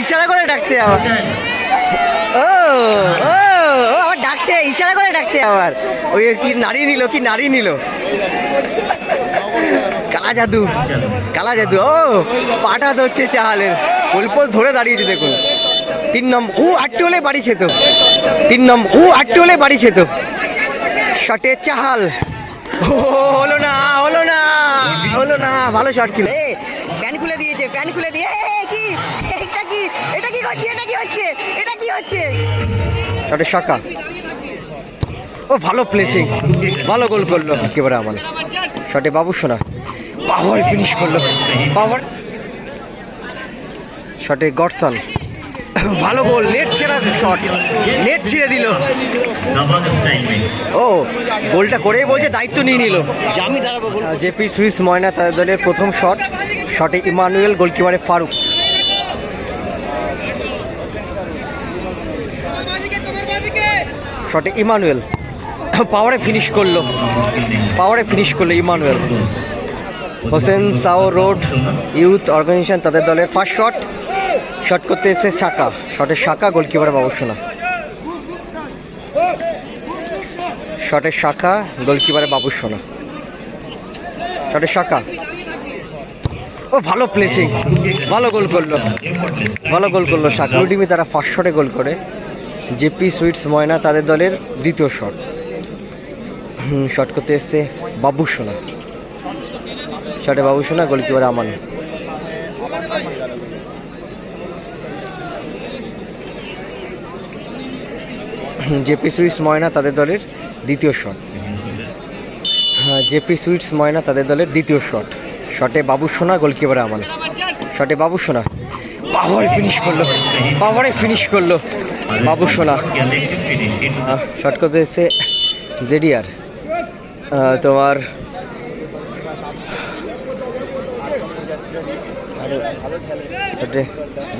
ইশারা করে ডাকছে আবার। ও ও আবার ডাকছে, ইশারা করে ডাকছে আবার। ওই কি নারী নিল, কি নারী নিল। কালা জাদু কালা জাদু। ও, পাটা ধরছে চাহালের। অল্প ধরে দাঁড়িয়েছে, দেখুন। তিন নম্বর ও আটটি হলে বাড়ি খেত। তিন নম্বর ও আটটি হলে বাড়ি খেত। শটে চাহাল। ও, হলো না হলো না হলো না। ভালো শট ছিল। প্যান খুলে দিয়েছে, প্যান খুলে দিয়ে কি? এটা এটা কি হচ্ছে? এটা কি হচ্ছে? শটে শাকা ও ভালো প্লেসিং ভালো গোল করল। একেবারে আমার। শটে বাবু সোনা পাওয়ার ফিনিশ করল। পাওয়ার। শটে গডসন ভালো গোল নেট ছেড়া শট নেট ছিঁড়ে দিল। ও গোলটা করেই বলছে দায়িত্ব নিয়ে নিল। জেপি সুইস ময়না তাদের দলের প্রথম শট শটে ইমানুয়েল গোলকিপারে ফারুক। শটে ইমানুয়েল। পাওয়ারে ফিনিশ করল। পাওয়ারে ফিনিশ করল Emmanuel. Hossain Sao road youth organization তাদের দলের ফার্স্ট শট শট করতে এসে শাখা শটের শাকা গোলকিপারে বাবুসোনা শটের শাখা গোলকিপারে বাবুসোনা শটের শাখা ও, ভালো প্লেসিং ভালো গোল করল। ভালো গোল করল শাখা টিমে তারা ফার্স্ট শটে গোল করে। জেপি সুইটস ময়না তাদের দলের দ্বিতীয় শট। শট করতে এসছে বাবু সোনা। শটে Babu Sona, goalkeeper Aman. JP sweets Moyna তাদের দলের দ্বিতীয় শট। হ্যাঁ জেপি সুইটস ময়না তাদের দলের দ্বিতীয় শট। শটে বাবু সোনা, গোলকিপার আমান। শটে বাবু সোনা। পাওয়ারে ফিনিশ করল। পাওয়ারে ফিনিশ করল। বাবু সোনা শট করতে এসে জেডিআর। তোমার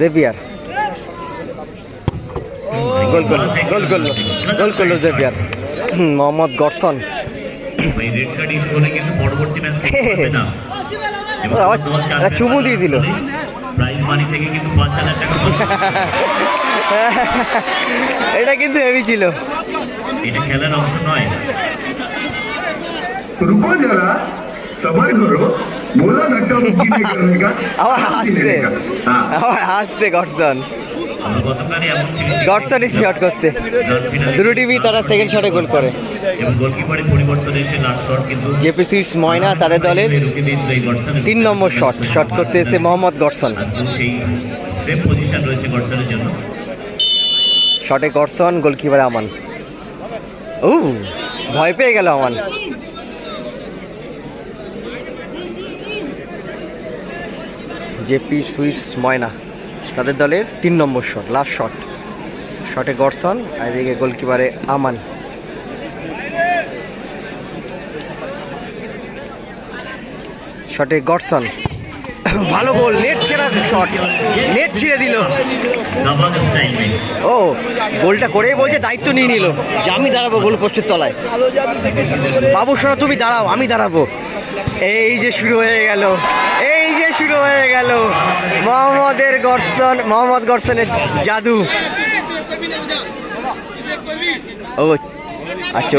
জেবিয়ার গোল করল গোল করল গোল করল জেবিয়ার Mohammad Godson. Red card issue হলে কিন্তু পরবর্তী ম্যাচ খেলতে হবে না এবং আবার ফুটবল চার একটা চুমু দিয়ে দিল। প্রাইজ মানি থেকে কিন্তু পাঁচ হাজার টাকা পাবে। এটা কিন্তু হেভি ছিল এটা খেলার অংশ নয় रुको जरा सबर करो बोला धक्का मुक्की नहीं करने का আবার काम नहीं হাসছে लेने का। हाँ গতকালই এমন শট করতে। দুটো টিমই তারা সেকেন্ড শটে গোল করে। শট জেপি সুইস ময়না তাদের দলের তিন নম্বর শট শট করতে এসে মোহাম্মদ গডসন শটে গডসন গোলকিপার আমান ও ভয় পেয়ে গেল আমান জেপি সুইটস ময়না। তাদের দলের তিন নম্বর শট লাস্ট শট শটে গডসন আর এদিকে গোলকিপারে আমান। শটে গডসন ভালো গোল নেট ছেড়া শট নেট ছিঁড়ে দিল। ও, গোলটা করেই বলছে দায়িত্ব নিয়ে নিল। যে আমি দাঁড়াবো গোল পোস্টের তলায়। বাবু সোনা, তুমি দাঁড়াও, আমি দাঁড়াবো। এই যে শুরু হয়ে গেল। এই যে শুরু হয়ে গেল মোহাম্মদের গর্ষণ মোহাম্মদ গর্ষণের জাদু। ও আচ্ছা।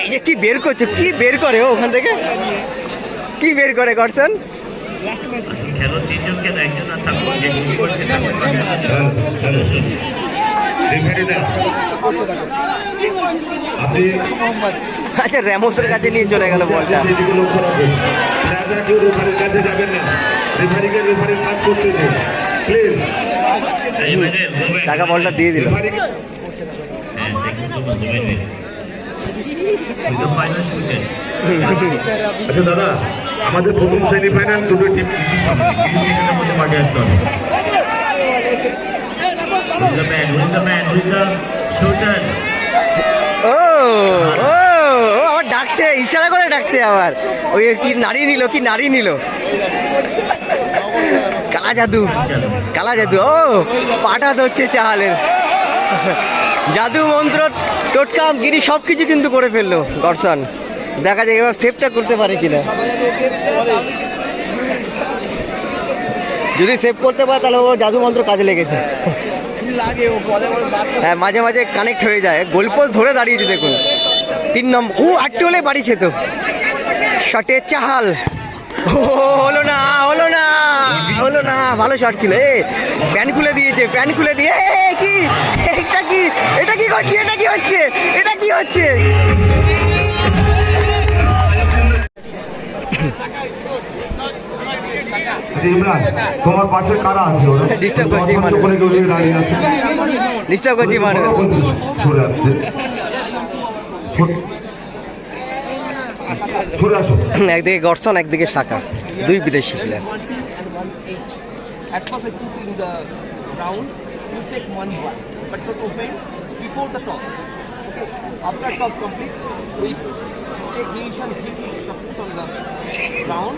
এই যে কি বের করছে, কি বের করে ওখান থেকে? কি বের করে গর্ষণ আসলে খেলোয়াড় তিনজন কেন একজন আচ্ছা র্যামোসের কাছে নিয়ে চলে গেল বলটা সেদিকে লক্ষ্য যারা কেউ রেফারির কাছে যাবেন না রেফারিকে রেফারির কাজ করতে দিন প্লিজ এই বাইরে মোবাইল টাকা বলটা দিয়ে দিল আচ্ছা দাদা আমাদের প্রথম সেমিফাইনাল দুটো টিম তিরিশ সেকেন্ডের মধ্যে মাঠে আসতে হবে the man? Who's the man? Who's the shooter? ও আবার ডাকছে, ইশারা করে ডাকছে আবার। ওই কি নারী নিল, কি নারী নিল? কালা জাদু কালা জাদু, ও, পাটা ধরছে চাহালের। জাদু মন্ত্র টোটকাম গিরি সব কিছু কিন্তু করে ফেলল গর্ষণ দেখা যায় এবার সেভটা করতে পারে কিনা। যদি সেভ করতে পারে, তাহলে ও জাদু মন্ত্র কাজে লেগেছে। হ্যাঁ মাঝে মাঝে কানেক্ট হয়ে যায়। গোলপোস্ট ধরে দাঁড়িয়েছে দেখুন। তিন নম্বর ও আটটি হলে বাড়ি খেত। শটে চাহাল। ও হলো না হলো না হলো না ভালো শট ছিল। এ প্যান খুলে দিয়েছে প্যান খুলে দিয়ে এ, কি? এটা কি? এটা কি করছে এটা কি হচ্ছে? এটা কি হচ্ছে? ইমরান তোমার পাশে কারা আছে ওরা Disturb করছে তোমার ওখানে কেউ দাঁড়িয়ে আছে ডিস্টার্ব করছি মানে সরে আসতে সরে- সরে আসো একদিকে গর্ষণ একদিকে শাখা দুই বিদেশি player At first, I put in the round, you take one one, but not open before the toss. Okay. After toss complete, we take decision, keep the foot on the ground,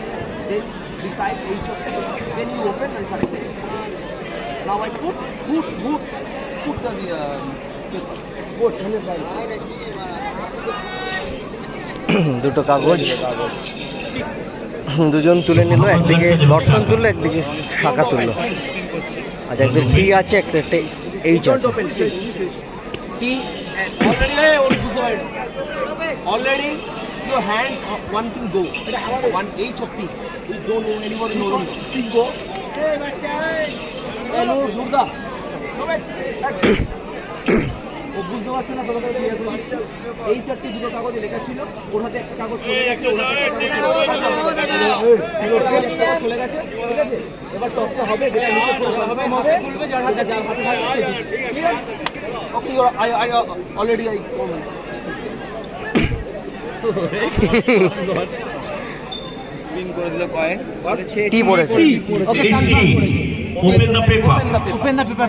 then decide each of them. Then you open and correct it. Now I put, put, put, put the uh, boat. দুটো কাগজ দুজন তুলে নিল একদিকে দর্শন তুললো একদিকে শাখা তুললো আচ্ছা একদিকে টি আছে একটা এইচ আছে your hands uh, one thing go, one each of thing. We don't know anybody know them. Thing go. Hey, Hello, Durga. No. ও বুঝতে পারছে না তোমাকে এই চারটি দুটো কাগজে লেখা ছিল ওর হাতে একটা কাগজ চলে গেছে চলে গেছে ঠিক আছে এবার টসটা হবে যেটা হবে হবে যার হাতে যার হাতে থাকবে সে জিতবে। Clear? Okay, you're, I, uh, already um, টি পড়েছে Okay, Let's see. Open the paper. Open the paper. Open the paper,